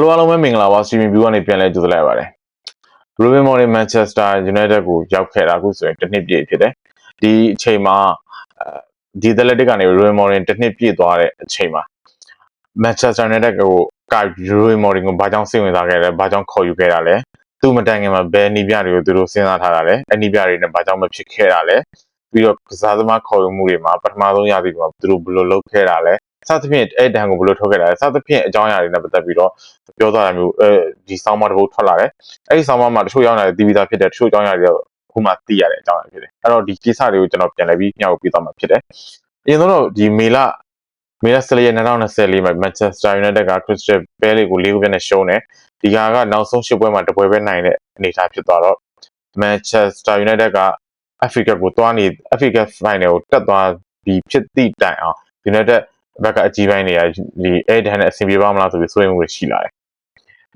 Hello အားလုံးပဲမင်္ဂလာပါ streaming view ကနေပြန်လဲကြိုဆိုလိုက်ပါတယ် Ruben Morin Manchester United ကိုရောက်ခဲ့တာအခုဆိုရင်တစ်နှစ်ပြည့်ဖြစ်တယ်ဒီအချိန်မှာဒီ Athletic ကနေ Ruben Morin တစ်နှစ်ပြည့်သွားတဲ့အချိန်မှာ Manchester United ကိုက Ruben Morin ကိုဘာကြောင့်စိတ်ဝင်စားခဲ့လဲဘာကြောင့်ခေါ်ယူခဲ့တာလဲသူ့မတိုင်ခင်မှာဘယ်နီးပြတွေကိုသူတို့စဉ်းစားထားတာလဲအဲ့နီးပြတွေနဲ့ဘာကြောင့်မဖြစ်ခဲ့တာလဲပြီးတော့ကစားသမားခေါ်ယူမှုတွေမှာပထမဆုံးရာသီမှာသူတို့ဘယ်လိုလုပ်ခဲ့တာလဲ စသဖြင့်အဲ့တန်ကိုဘယ်လိုထုတ်ခဲ့တာလဲစသဖြင့်အကြောင်းအရာတွေနဲ့ပတ်သက်ပြီးတော့ပြောသွားတာမျိုးအဲဒီဆောင်းမတစ်ပုတ်ထွက်လာတယ်အဲ့ဒီဆောင်းမမှာတချို့ရောက်လာတဲ့တီးပြီးသားဖြစ်တဲ့တချို့အကြောင်းအရာတွေခုမှသိရတဲ့အကြောင်းအရာဖြစ်တယ်အဲ့တော့ဒီကိစ္စတွေကိုကျွန်တော်ပြန်လည်ပြီးညှောက်ပြီးသွားမှာဖြစ်တယ်အရင်ဆုံးတော့ဒီမေလမေလ10ရက်2024မှာ Manchester United က Crystal Palace ကို၄ခုပြနဲ့ရှုံးတယ်ဒီဟာကနောက်ဆုံး၈ပွဲမှာတပွဲပဲနိုင်တဲ့အနေအထားဖြစ်သွားတော့ Manchester United က Africa ကိုတွားနေ Africa Final ကိုတက်သွားပြီးဖြစ်သည့်တိုင်အောင် United ဘက်ကအကြီးပိုင်းတွေကဒီအဲ့ဒါနဲ့အဆင်ပြေပါမလားဆိုပြီးစိုးရိမ်မှုတွေရှိလာတယ်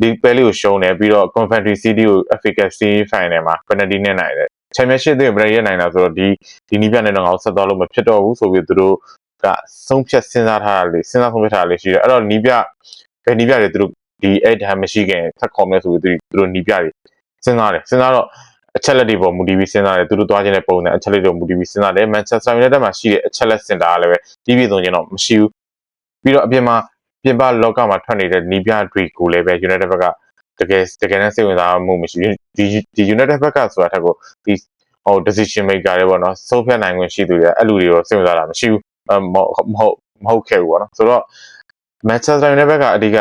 ဒီပဲလေးကိုရှုံးတယ်ပြီးတော့ Confederacy ကို Africa Semi Final မှာ penalty နဲ့နိုင်တယ် Championship တွေ break ရနိုင်တာဆိုတော့ဒီဒီနီးပြနဲ့တော့ငါဆက်သွားလို့မဖြစ်တော့ဘူးဆိုပြီးသူတို့ကဆုံးဖြတ်စဉ်းစားထားတာလေစဉ်းစားဆုံးဖြတ်ထားတာလေရှိတယ်အဲ့တော့နီးပြဘယ်နီးပြတွေသူတို့ဒီအဲ့ဒါမရှိခင်ထပ်ခေါ်မယ်ဆိုပြီးသူတို့နီးပြတွေစဉ်းစားတယ်စဉ်းစားတော့ အချက်လက်တွေပေါ်မူတည်ပြီးစဉ်းစားတယ်သူတို့သွားခြင်းတဲ့ပုံစံအချက်လက်တွေမူတည်ပြီးစဉ်းစားတယ် Manchester United မှာရှိတဲ့အချက်လက်စင်တာကလည်းပဲပြီးပြည့်စုံခြင်းတော့မရှိဘူးပြီးတော့အပြင်မှာပြင်ပလောကမှာထွက်နေတဲ့နီးပြတွေကိုလည်းပဲ United ဘက်ကတကယ်တကယ်နဲ့စိတ်ဝင်စားမှုမရှိဘူးဒီဒီ United ဘက်ကဆိုတာထက်ကိုဒီဟို decision maker တွေပေါ့နော်ဆုံးဖြတ်နိုင်ခွင့်ရှိသူတွေအဲ့လူတွေရောစိတ်ဝင်စားတာမရှိဘူးမဟုတ်မဟုတ်ခဲ့ဘူးပေါ့နော်ဆိုတော့ Manchester United ဘက်ကအဓိက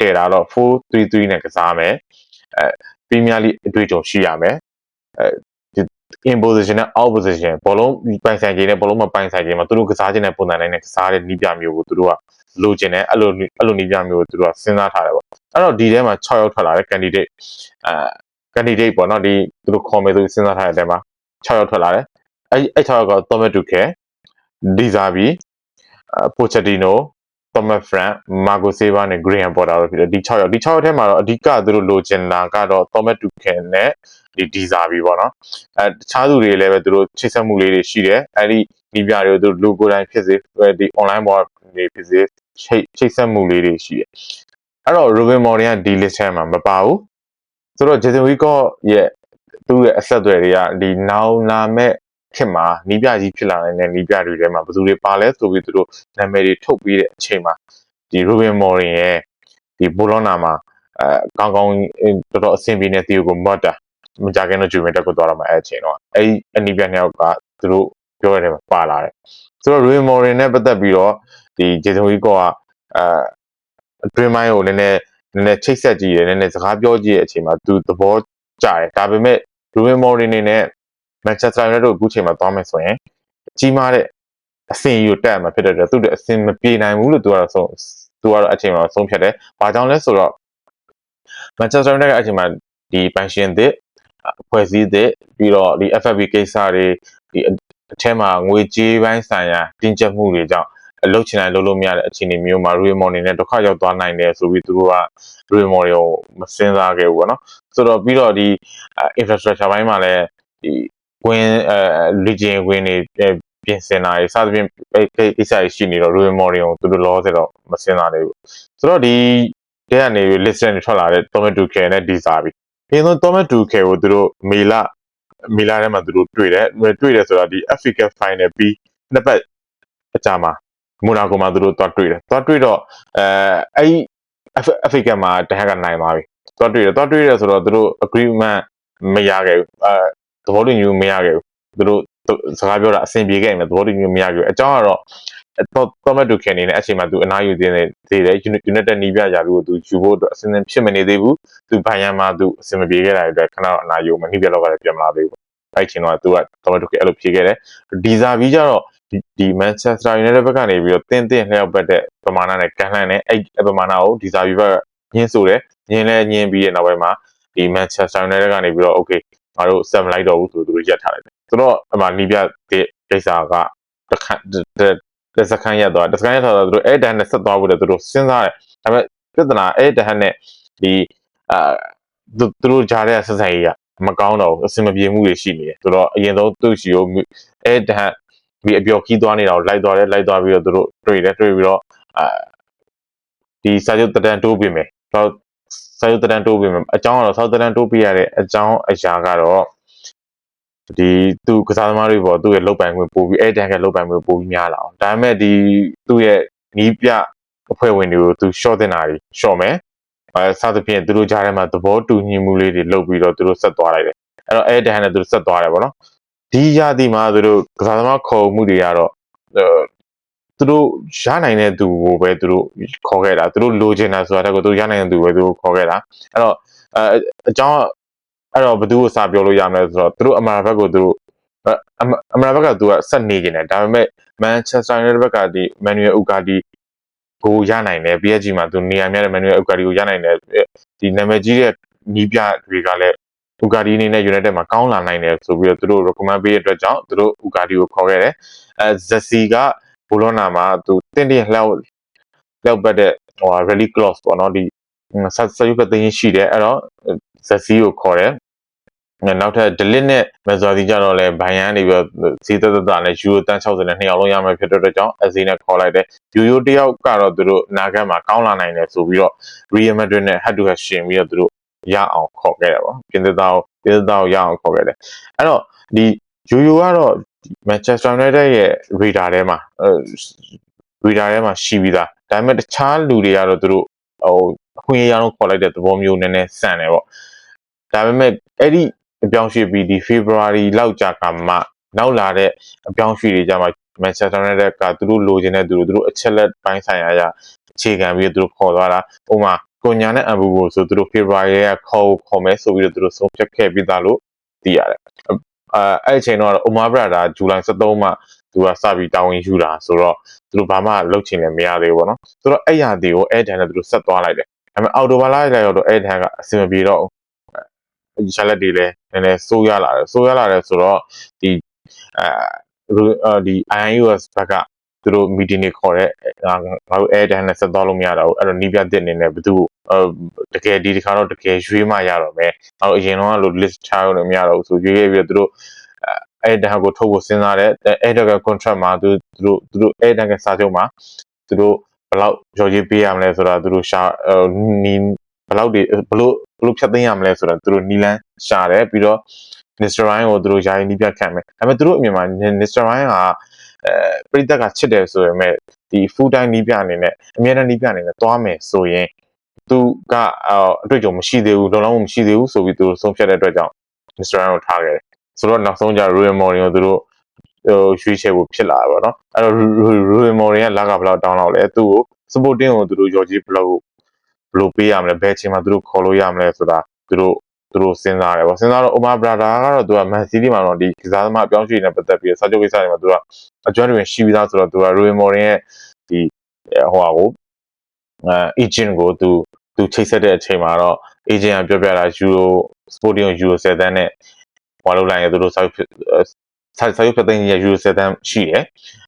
တည်တာတော့4-3-3နဲ့ကစားမယ်အဲ Premier League အတွေ့အကြုံရှိရမယ် အဲ in position နဲ့ out position ဘောလုံးပိုင်ဆိုင်ခြင်းနဲ့ဘောလုံးမပိုင်ဆိုင်ခြင်းမှာသူတို့ကစားခြင်းနဲ့ပုံစံတိုင်းနဲ့ကစားတဲ့နီးပြမျိုးကိုသူတို့ကလိုချင်တယ်အဲ့လိုအဲ့လိုနီးပြမျိုးကိုသူတို့ကစဉ်းစားထားတယ်ပေါ့အဲ့တော့ဒီထဲမှာ6ယောက်ထွက်လာတဲ့ candidate အဲ candidate ပေါ့နော်ဒီသူတို့ခေါ်မယ်ဆိုစဉ်းစားထားတဲ့အထဲမှာ6ယောက်ထွက်လာတယ်အဲ့အဲ့6ယောက်က Thomas Tuchel Dizabi Pochettino Thomas Frank Marco Silva နဲ့ Graham Potter တို့ဖြစ်တယ်ဒီ6ယောက်ဒီ6ယောက်ထဲမှာတော့အဓိကသူတို့လိုချင်တာကတော့ Thomas Tuchel နဲ့ဒီ Dizabi ပေါ့နော်အဲတခြားသူတွေလည်းပဲသူတို့ချိတ်ဆက်မှုလေးတွေရှိတယ်အဲ့ဒီဒီပြတွေကိုသူတို့ logo တိုင်းဖြစ်စေဒီ online ပေါ်နေဖြစ်စေချိတ်ချိတ်ဆက်မှုလေးတွေရှိတယ်အဲ့တော့ Ruben Morin ကဒီ list ထဲမှာမပါဘူးဆိုတော့ Jason Wico ရဲ့သူ့ရဲ့အဆက်အသွယ်တွေကဒီနောက်လာမဲ့ ခင်မှာနီးပြကြီးဖြစ်လာတဲ့နီးပြတွေထဲမှာဘယ်သူတွေပါလဲဆိုပြီးသူတို့နာမည်တွေထုတ်ပြီးတဲ့အချိန်မှာဒီ Ruben Morin ရဲ့ဒီဘောလုံးနာမှာအဲကောင်းကောင်းတော်တော်အဆင်ပြေတဲ့တီကိုမော့တာမကြခင်တော့ဂျူမင်တက်ကိုသွားတော့မှအဲ့အချိန်တော့အဲ့အနီးပြနှစ်ယောက်ကသူတို့ပြောရတဲ့မှာပါလာတယ်ဆိုတော့ Ruben Morin နဲ့ပတ်သက်ပြီးတော့ဒီ Jason Wico ကအဲအတွင်းပိုင်းကိုနည်းနည်းနည်းနည်းချိတ်ဆက်ကြည့်တယ်နည်းနည်းစကားပြောကြည့်တဲ့အချိန်မှာသူသဘောကျတယ်ဒါပေမဲ့ Ruben Morin နေနဲ့ Manchester United တို့အခုချိန်မှာသွားမယ်ဆိုရင်ကြီးမားတဲ့အဆင်ယူတက်မှာဖြစ်တဲ့အတွက်သူ့အဆင်မပြေနိုင်ဘူးလို့သူကတော့ဆုံးသူကတော့အချိန်မှာဆုံးဖြတ်တယ်။ဘာကြောင့်လဲဆိုတော့ Manchester United ကအချိန်မှာဒီပန်ရှင်သစ်ဖွဲ့စည်းသစ်ပြီးတော့ဒီ FFP ကိစ္စတွေဒီအထက်မှာငွေကြေးပိုင်းဆိုင်ရာတင်းကျပ်မှုတွေကြောင့်အလုပ်ချင်တိုင်းလုပ်လို့မရတဲ့အခြေအနေမျိုးမှာ Raymond နေနဲ့ဒုက္ခရောက်သွားနိုင်တယ်ဆိုပြီးသူတို့က Raymond ကိုမစင်စားခဲ့ဘူးပေါ့နော်ဆိုတော့ပြီးတော့ဒီ infrastructure ဘိုင်းမှာလည်းဒီ ကွင်းအဲ region ကွင်းတွေပြင်ဆင်တာတွေစသဖြင့်ကိစ္စတွေရှိနေတော့ Raymond ကိုသူတို့လောဆယ်တော့မစင်စားနိုင်ဘူးဆိုတော့ဒီတဲ့ကနေ list နဲ့ထွက်လာတဲ့ Thomas Tuchel နဲ့ဒီစာပြီအရင်ဆုံး Thomas Tuchel ကိုသူတို့မေလမေလထဲမှာသူတို့တွေ့တယ်တွေ့တယ်ဆိုတာဒီ Africa Final ပြီးနှစ်ပတ်အကြာမှာမိုနာကိုမှာသူတို့သွားတွေ့တယ်သွားတွေ့တော့အဲအဲ့ Africa မှာတဟက်ကနိုင်သွားပြီသွားတွေ့တယ်သွားတွေ့တယ်ဆိုတော့သူတို့ agreement မရခဲ့ဘူးအဲ သဘောတူညီမှုမရခဲ့ဘူးသူတို့စကားပြောတာအဆင်ပြေခဲ့မယ်သဘောတူညီမှုမရခဲ့ဘူးအကြောင်းကတော့တော့တော့မတူခင်နေတဲ့အချိန်မှာသူအနားယူသေးတယ်သေးတယ် United နီးပြရာပြီးတော့သူယူဖို့အတွက်အဆင်သင့်ဖြစ်မနေသေးဘူးသူဘိုင်ယန်မှာသူအဆင်မပြေခဲ့တာအတွက်ခဏအနားယူမနှိပြလောက်ကလည်းပြန်မလာသေးဘူးအဲ့ချိန်တော့သူကတော့တူခင်အဲ့လိုဖြေခဲ့တယ်ဒီဇာဘီကျတော့ဒီ Manchester United ဘက်ကနေပြီးတော့တင်းတင်းလျှောက်ပတ်တဲ့ပမာဏနဲ့ကန်လှန်တဲ့အဲ့ပမာဏကိုဒီဇာဘီဘက်ကညှင်းဆိုတယ်ညင်းလဲညင်းပြီးတဲ့နောက်ပိုင်းမှာဒီ Manchester United ကနေပြီးတော့ okay ငါတို့စက်မလိုက်တော့ဘူးဆိုသူတို့ရက်ထားလိုက်တယ်ဆိုတော့အမှနီးပြတဲ့ကိစ္စကတခါလက်စခန်းရက်သွားလက်စခန်းရက်သွားတော့သူတို့အဲ့တန်းနဲ့ဆက်သွားဖို့လည်းသူတို့စဉ်းစားတယ်ဒါပေမဲ့ပြဿနာအဲ့တန်းနဲ့ဒီအာသူတို့ကြားတဲ့ဆက်ဆံရေးကမကောင်းတော့ဘူးအဆင်မပြေမှုတွေရှိနေတယ်ဆိုတော့အရင်ဆုံးသူ့ရှိကိုအဲ့တန်းဒီအပျော်ခီးသွားနေတာကိုလိုက်သွားတယ်လိုက်သွားပြီးတော့သူတို့တွေ့တယ်တွေ့ပြီးတော့အာဒီစာချုပ်တတန်တိုးပြင်မယ်တော့ စာရုပ်တန်းတိုးပြီးမယ်အကြောင်းကတော့စာရုပ်တန်းတိုးပြရတဲ့အကြောင်းအရာကတော့ဒီသူကစားသမားတွေပေါ့သူ့ရဲ့လုတ်ပိုင်ခွင့်ပို့ပြီးအဲ့တန်းကလုတ်ပိုင်ခွင့်ပို့ပြီးများလာအောင်ဒါပေမဲ့ဒီသူ့ရဲ့နီးပြအဖွဲ့ဝင်တွေကိုသူ short တင်တာတွေ short မယ်အဲစသဖြင့်သူတို့ကြားထဲမှာသဘောတူညီမှုလေးတွေလုပ်ပြီးတော့သူတို့ဆက်သွားလိုက်တယ်အဲ့တော့အဲ့တန်းနဲ့သူတို့ဆက်သွားတယ်ပေါ့နော်ဒီရာသီမှာသူတို့ကစားသမားခေါ်မှုတွေကတော့ သူတို့ရနိုင်တဲ့သူကိုပဲသူတို့ခေါ်ခဲ့တာသူတို့လိုချင်တာဆိုတာတက်ကိုသူတို့ရနိုင်တဲ့သူပဲသူတို့ခေါ်ခဲ့တာအဲ့တော့အဲအကြောင်းအဲ့တော့ဘယ်သူကိုစာပြောလို့ရမလဲဆိုတော့သူတို့အမာဘက်ကိုသူတို့အမာဘက်ကသူကဆက်နေနေတယ်ဒါပေမဲ့မန်ချက်စတာယူနိုက်တက်ဘက်ကဒီမန်နျူယယ်ဥကာဒီကိုရနိုင်တယ် PSG မှာသူနေရာများတဲ့မန်နျူယယ်ဥကာဒီကိုရနိုင်တယ်ဒီနာမည်ကြီးတဲ့နီးပြတွေကလည်းဥကာဒီအနေနဲ့ United မှာကောင်းလာနိုင်တယ်ဆိုပြီးတော့သူတို့ recommend ပေးတဲ့အတွက်ကြောင့်သူတို့ဥကာဒီကိုခေါ်ခဲ့တယ်အဲဇက်စီက ဘူလောနာမှာသူတင်းတင်းလှောက်လှောက်ပတ်တဲ့ဟို rally clause ပေါ့နော်ဒီဆက်ဆက်ရုပ်ကသိရင်ရှိတယ်အဲ့တော့ဇက်စီကိုခေါ်တယ်နောက်ထပ် delete နဲ့ measure ကြတော့လဲဘိုင်ယန်နေပြီးတော့စီးသက်သက်နဲ့ euro တန်း60နဲ့နှစ်ယောက်လုံးရမယ်ဖြစ်တဲ့အတွက်ကြောင့်အစီနဲ့ခေါ်လိုက်တယ် euro တယောက်ကတော့သူတို့နာဂတ်မှာကောင်းလာနိုင်တယ်ဆိုပြီးတော့ Real Madrid နဲ့ head to head ရှင်ပြီးတော့သူတို့ရအောင်ခေါ်ခဲ့တယ်ပေါ့ပြင်သစ်သားကိုပြင်သစ်သားကိုရအောင်ခေါ်ခဲ့တယ်အဲ့တော့ဒီ euro ကတော့ Manchester United ရဲ့ radar ထဲမှာအဲ radar ထဲမှာရှိပြီးသားဒါပေမဲ့တခြားလူတွေကတော့သူတို့ဟိုအခွင့်အရေးအောင်ခေါ်လိုက်တဲ့သဘောမျိုးနည်းနည်းဆန်တယ်ပေါ့ဒါပေမဲ့အဲ့ဒီအပြောင်းရွှေ့ပြီးဒီ February လောက်ကြာကမှနောက်လာတဲ့အပြောင်းရွှေ့တွေကြမှာ Manchester United ကသူတို့လိုချင်တဲ့သူတို့သူတို့အချက်လက်ပိုင်းဆိုင်ရာအရာအခြေခံပြီးသူတို့ခေါ်သွားတာဥပမာကိုညာနဲ့အဘူကိုဆိုသူတို့ February ကခေါ်ခေါ်မယ်ဆိုပြီးတော့သူတို့ဆုံးဖြတ်ခဲ့ပြီးသားလို့သိရတယ် အဲအဲ့အချိန်တော့ Omar Brada ဇူလိုင်23မှာသူကစပြီးတာဝန်ယူတာဆိုတော့သူတို့ဘာမှလုပ်ချင်လည်းမရသေးဘူးပေါ့နော်ဆိုတော့အဲ့ရတီကိုအဲ့တန်နဲ့သူတို့ဆက်သွားလိုက်တယ်ဒါပေမဲ့အော်တိုဘာလာလိုက်တော့အဲ့တန်ကအဆင်မပြေတော့ရှာလက်တွေလည်းနည်းနည်းစိုးရလာတယ်စိုးရလာတယ်ဆိုတော့ဒီအဲဒီ iOS ဘက်က သူတို့ meeting တွေခေါ်တဲ့ငါတို့ air time နဲ့ဆက်သွားလို့မရတော့ဘူးအဲ့တော့နီးပြတဲ့အနေနဲ့ဘယ်သူတကယ်ဒီတစ်ခါတော့တကယ်ရွေးမှရတော့မယ်အဲ့တော့အရင်တော့လို့ list ချလို့မရတော့ဘူးဆိုရွေးခဲ့ပြီးတော့သူတို့အဲ့ဒါကိုထုတ်ဖို့စဉ်းစားတယ်အဲ့ဒါက contract မှာသူတို့သူတို့အဲ့ဒါကစာချုပ်မှာသူတို့ဘယ်လောက်ရော်ကြီးပေးရမလဲဆိုတာသူတို့ရှာနီဘယ်လောက်တွေဘလို့ဘလို့ဖြတ်သိမ်းရမလဲဆိုတာသူတို့နီလန်းရှာတယ်ပြီးတော့ Mr. Ryan ကိုသူတို့ယာယီနီးပြခံမယ်ဒါပေမဲ့သူတို့အမြင်မှာ Mr. Ryan က အဲပြည်သက်ကချစ်တယ်ဆိုပေမဲ့ဒီ full time နီးပြအနေနဲ့အမြဲတမ်းနီးပြအနေနဲ့တွားမယ်ဆိုရင်သူကအတွေ့အကြုံမရှိသေးဘူးလုံလောက်မှုမရှိသေးဘူးဆိုပြီးသူတို့ဆုံးဖြတ်တဲ့အတွက်ကြောင့် Mr. Ryan ကိုထားခဲ့တယ်ဆိုတော့နောက်ဆုံးကျ Royal Mourinho သူတို့ဟိုရွှေ့ချယ်ဖို့ဖြစ်လာတာပေါ့နော်အဲ့တော့ Royal Mourinho ကလက်ကဘယ်လောက်တောင်းလောက်လဲသူ့ကို supporting ကိုသူတို့ရော်ကြီးဘယ်လောက်ဘယ်လိုပေးရမလဲဘယ်ချိန်မှာသူတို့ခေါ်လို့ရမလဲဆိုတာသူတို့ သူတို့စဉ်းစားတယ်ပေါ့စဉ်းစားတော့ Omar Brada ကတော့သူက Man City မှာတော့ဒီကစားသမားအပြောင်းရွှေ့နေပတ်သက်ပြီးစာချုပ်ကိစ္စတွေမှာသူကအကျွမ်းတွင်ရှိပြီးသားဆိုတော့သူက Royal Mourinho ရဲ့ဒီဟိုဟာကိုအဲ agent ကိုသူသူချိတ်ဆက်တဲ့အချိန်မှာတော့ agent ကပြောပြတာ Euro Sporting Euro 7နဲ့ဟိုလောက်လိုက်ရင်သူတို့စာချုပ် စာစာရုပ်ဖတ်သိမ်းရဲ့ Euro 7ရှိတယ်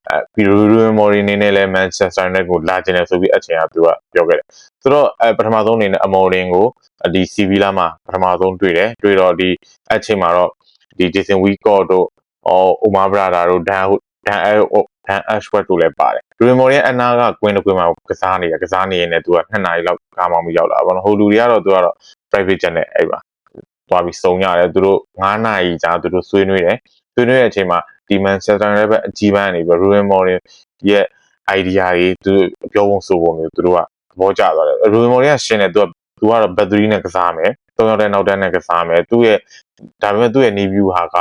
အဲပြီးတော့ Ruben Amorim အနေနဲ့လည်း Manchester United ကိုလာကျင်တယ်ဆိုပြီးအချိန်ကသူကပြောခဲ့တယ်ဆိုတော့အဲပထမဆုံးအနေနဲ့ Amorim ကိုဒီ CV လာမှာပထမဆုံးတွေ့တယ်တွေ့တော့ဒီအချိန်မှာတော့ဒီ Jason Wicott တို့အော် Omar Brada တို့ Dan Dan Dan Ashworth တို့လည်းပါတယ် Ruben Amorim အနာကကွင်းတစ်ကွင်းမှာကစားနေတာကစားနေရင်လည်းသူက2နာရီလောက်ကားမှမရောက်လာဘူးဟိုလူတွေကတော့သူကတော့ private jet နဲ့အဲ့ပါသွားပြီးစုံရတယ်သူတို့9နာရီကြာသူတို့ဆွေးနွေးတယ် ဆွေးနွေးတဲ့အချိန်မှာဒီ Manchester United ဘက်အကြီးပိုင်းနေပြီး Ruben Amorim ရဲ့ idea တွေသူပြောပုံဆိုပုံတွေသူတို့ကသဘောကျသွားတယ် Ruben Amorim ကရှင်းတယ်သူကသူကတော့ battery နဲ့ကစားမယ်သုံးယောက်တဲ့နောက်တန်းနဲ့ကစားမယ်သူ့ရဲ့ဒါပေမဲ့သူ့ရဲ့ new view ဟာက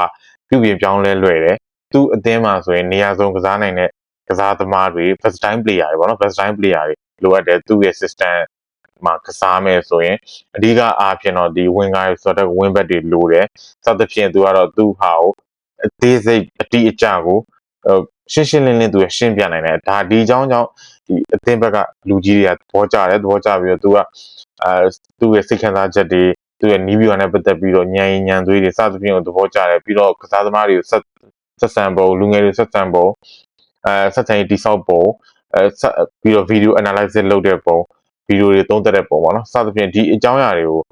ပြုပြင်ပြောင်းလဲလွယ်တယ်သူ့အသင်းမှာဆိုရင်နေရာစုံကစားနိုင်တဲ့ကစားသမားတွေ first time player တွေပေါ့နော် first time player တွေလိုအပ်တယ်သူ့ရဲ့ system မှာကစားမယ်ဆိုရင်အဓိကအားဖြင့်တော့ဒီ wing guy ဆိုတော့ wing back တွေလိုတယ်စသဖြင့်သူကတော့သူ့ဟာကို အသေးစိတ်အတိအကျကိုရှင်းရှင်းလင်းလင်းသူရရှင်းပြနိုင်တယ်ဒါဒီအကြောင်းကြောင့်ဒီအသင်းဘက်ကလူကြီးတွေကသဘောကျတယ်သဘောကျပြီးတော့သူကအဲသူ့ရဲ့စိတ်ခံစားချက်တွေသူ့ရဲ့နီးဗျူဟာနဲ့ပတ်သက်ပြီးတော့ညံညံသွေးတွေစသဖြင့်ကိုသဘောကျတယ်ပြီးတော့ကစားသမားတွေကိုဆက်ဆက်ဆံပုံလူငယ်တွေဆက်ဆံပုံအဲဆက်ဆံရေးတိဆောက်ပုံအဲပြီးတော့ video analysis လုပ်တဲ့ပုံဗီဒီယိုတွေသုံးသပ်တဲ့ပုံပေါ့နော်စသဖြင့်ဒီအကြောင်းအရာတွေကို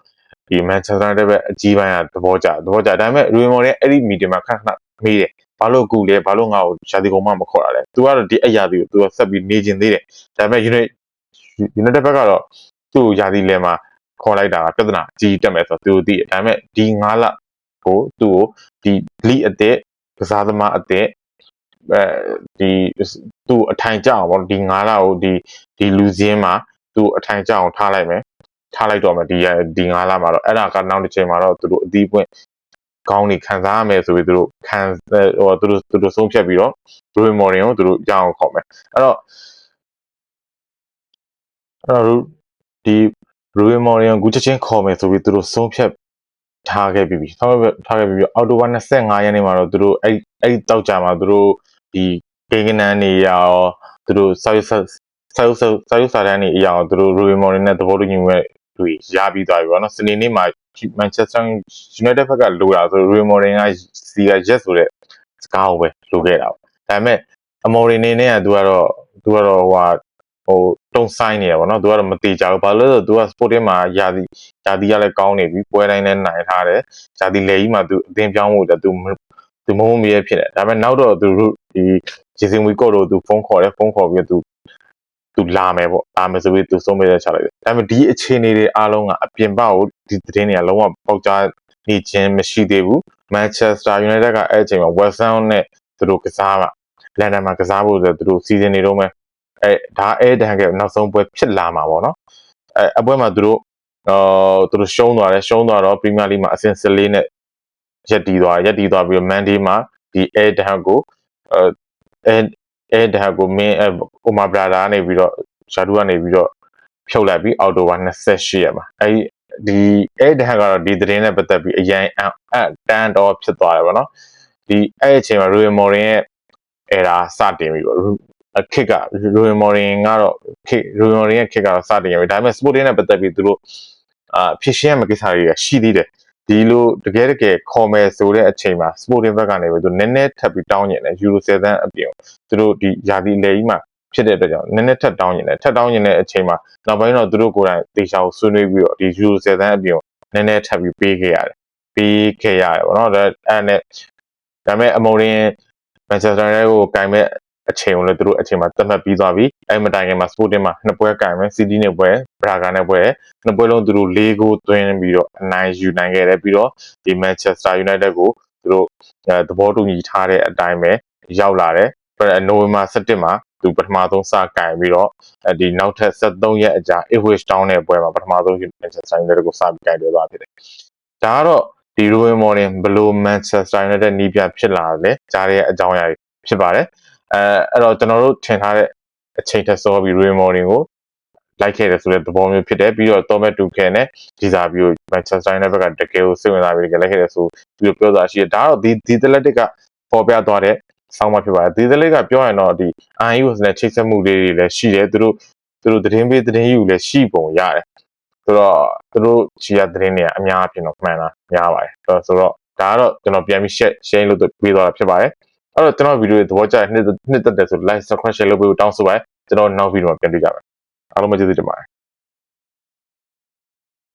ဒီ Manchester United ပဲအကြီးပိုင်းကသဘောကျသဘောကျဒါပေမဲ့ Real Madrid အဲ့ဒီ meeting မှာခဏခဏမေးတယ်ဘာလို့ကူလဲဘာလို့ငါ့ကိုရှာဒီကုံမမခေါ်တာလဲ तू ကတော့ဒီအရာတွေကို तू ကဆက်ပြီးနေကျင်သေးတယ်ဒါပေမဲ့ United United ဘက်ကတော့သူ့ကိုယာဒီလဲမှာခေါ်လိုက်တာကပြဿနာအကြီးတက်မယ်ဆိုတော့သူတို့သိတယ်ဒါပေမဲ့ဒီ9လကိုသူ့ကိုဒီလိအသက်ကစားသမားအသက်အဲဒီသူ့အထိုင်ကျအောင်ပေါ့ဒီ9လကိုဒီဒီလူစင်းမှာသူ့အထိုင်ကျအောင်ထားလိုက်မယ် ထားလိုက်တော့မယ်ဒီဒီ9လမှာတော့အဲ့ဒါကနောက်တစ်ချိန်မှာတော့သူတို့အသီးပွင့်ကောင်းနေခံစားရမယ်ဆိုပြီးသူတို့ခံဟိုသူတို့သူတို့ဆုံးဖြတ်ပြီးတော့ Roy Morin ကိုသူတို့ကြောင်းခေါ်မယ်အဲ့တော့အဲ့တော့ဒီ Roy Morin ကိုချက်ချင်းခေါ်မယ်ဆိုပြီးသူတို့ဆုံးဖြတ်ထားခဲ့ပြီးပြီဆုံးဖြတ်ထားခဲ့ပြီးပြီးအော်တိုဘာ25ရက်နေ့မှာတော့သူတို့အဲ့အဲ့တောက်ကြမှာသူတို့ဒီကေကနန်နေရောသူတို့ဆောက်ဆောက်ဆောက်ဆောက်ဆောက်စာတန်းနေအရာကိုသူတို့ Roy Morin နဲ့သဘောတူညီမှု တွေရပြီးသွားပြီပေါ့နော်စနေနေ့မှာ Manchester United ဘက်ကလိုတာဆို Roy Morin ကစီက yes ဆိုတဲ့စကားကိုပဲလိုခဲ့တာပေါ့ဒါပေမဲ့အမော်ရီနေနဲ့ကသူကတော့သူကတော့ဟိုဟာဟိုတုံဆိုင်နေရပါတော့သူကတော့မတိကြဘူးဘာလို့လဲဆိုတော့သူက sporting မှာယာတီယာတီကလည်းကောင်းနေပြီပွဲတိုင်းလည်းနိုင်ထားတယ်ယာတီလေကြီးမှာသူအသင်ပြောင်းဖို့တသူသူမုံမရဖြစ်တယ်ဒါပေမဲ့နောက်တော့သူတို့ဒီဂျေစင်ဝီကော့တို့သူဖုန်းခေါ်တယ်ဖုန်းခေါ်ပြီးသူ သူလာမယ်ပေါ့လာမယ်ဆိုပြီးသူဆုံးဖြတ်ချလိုက်တယ်ဒါပေမဲ့ဒီအခြေအနေတွေအားလုံးကအပြင်ဘက်ကိုဒီသတင်းတွေကလုံးဝပေါက်ကြားနေခြင်းမရှိသေးဘူး Manchester United ကအဲ့အချိန်မှာ West Ham နဲ့သူတို့ကစားမှာလန်ဒန်မှာကစားဖို့ဆိုသူတို့စီစဉ်နေတော့မယ်အဲဒါအဲတန်ကနောက်ဆုံးပွဲဖြစ်လာမှာပေါ့နော်အဲအပွဲမှာသူတို့အော်သူတို့ရှုံးသွားတယ်ရှုံးသွားတော့ Premier League မှာအဆင့်14နဲ့ရက်တီးသွားရက်တီးသွားပြီးတော့ Monday မှာဒီ Air Dan ကိုအဲ Air Dan ကိုမင်းဟိုမှာ brother ကနေပြီးတော့ရှာတူကနေပြီးတော့ဖြုတ်လိုက်ပြီးအော်တိုဘာ28ရက်မှာအဲဒီဒီအဲ့ဒါကတော့ဒီသတင်းနဲ့ပတ်သက်ပြီးအရင်အတန်တော့ဖြစ်သွားတယ်ဗောနော်ဒီအဲ့အချိန်မှာ Roy Morin ရဲ့အဲဒါစတင်ပြီပေါ့အခစ်က Roy Morin ကတော့ခစ် Roy Morin ရဲ့ခစ်ကတော့စတင်ပြီဒါပေမဲ့ Sporting နဲ့ပတ်သက်ပြီးသူတို့အာဖြစ်ရှင်းရမယ့်ကိစ္စတွေကရှိသေးတယ် ဒီလိုတကယ်တကယ်ခေါ်မယ်ဆိုတဲ့အချိန်မှာ Sporting ဘက်ကနေပဲသူနည်းနည်းထပ်ပြီးတောင်းကျင်တယ် Euro 7အပြင်သူတို့ဒီယာတီလေကြီးမှာဖြစ်တဲ့အတွက်ကြောင့်နည်းနည်းထပ်တောင်းကျင်တယ်ထပ်တောင်းကျင်တဲ့အချိန်မှာနောက်ပိုင်းတော့သူတို့ကိုယ်တိုင်တေချာကိုဆွေးနွေးပြီးတော့ဒီ Euro 7အပြင်နည်းနည်းထပ်ပြီးပေးခဲ့ရတယ်ပေးခဲ့ရတယ်ပေါ့နော်ဒါအဲ့နဲ့ဒါပေမဲ့အမော်ရင် Manchester United ကိုကင်မဲ့ အချိန်ကိုလည်းသူတို့အချိန်မှာသတ်မှတ်ပြီးသွားပြီအဲ့မတိုင်ခင်မှာ Sporting မှာနှစ်ပွဲကင်မယ် City နဲ့ပွဲ Braga နဲ့ပွဲနှစ်ပွဲလုံးသူတို့၄ဂိုးသွင်းပြီးတော့အနိုင်ယူနိုင်ခဲ့တယ်ပြီးတော့ဒီ Manchester United ကိုသူတို့အဲသဘောတူညီထားတဲ့အတိုင်းပဲရောက်လာတယ်နိုဝင်ဘာ17မှာသူပထမဆုံးစကင်ပြီးတော့ဒီနောက်ထပ်73ရက်အကြာ Ipswich Town နဲ့ပွဲမှာပထမဆုံး Manchester United ကိုစပြီးကင်တွဲသွားဖြစ်တယ်ဒါကတော့ဒီ Ruben Morin ဘလို့ Manchester United နီးပြဖြစ်လာတယ်ကြားရဲ့အကြောင်းအရာဖြစ်ပါတယ် အဲအဲ့တော့ကျွန်တော်တို့ထင်ထားတဲ့အချိန်ထက်စောပြီး Ruben Morin ကိုလိုက်ခဲ့တယ်ဆိုတဲ့သဘောမျိုးဖြစ်တယ်ပြီးတော့ Thomas Tuchel နဲ့ဒီစာပြီး Manchester United ဘက်ကတကယ်ကိုစိတ်ဝင်စားပြီးကြလိုက်ခဲ့တယ်ဆိုပြီးတော့ပြောတာရှိတယ်ဒါတော့ဒီဒီ Athletic ကပေါ်ပြသွားတဲ့ဆောင်းမဖြစ်ပါတယ်ဒီ Athletic ကပြောရင်တော့ဒီ IEOS နဲ့ချိတ်ဆက်မှုလေးတွေလည်းရှိတယ်သူတို့သူတို့သတင်းပေးသတင်းယူလည်းရှိပုံရတယ်ဆိုတော့သူတို့ချီရသတင်းတွေကအများအပြားတော့မှန်တာများပါတယ်ဆိုတော့ဒါကတော့ကျွန်တော်ပြန်ပြီး share share လုပ်ပေးသွားတာဖြစ်ပါတယ် အဲ့တော့ကျွန်တော်ဗီဒီယိုရဲ့သဘောကျတဲ့နှစ်နှစ်သက်တယ်ဆို like subscribe share လုပ်ပေးဖို့တောင်းဆိုပါတယ်ကျွန်တော်နောက်ဗီဒီယိုမှာပြန်တွေ့ကြမယ်အားလုံးပဲကျေးဇူးတင်ပါတယ်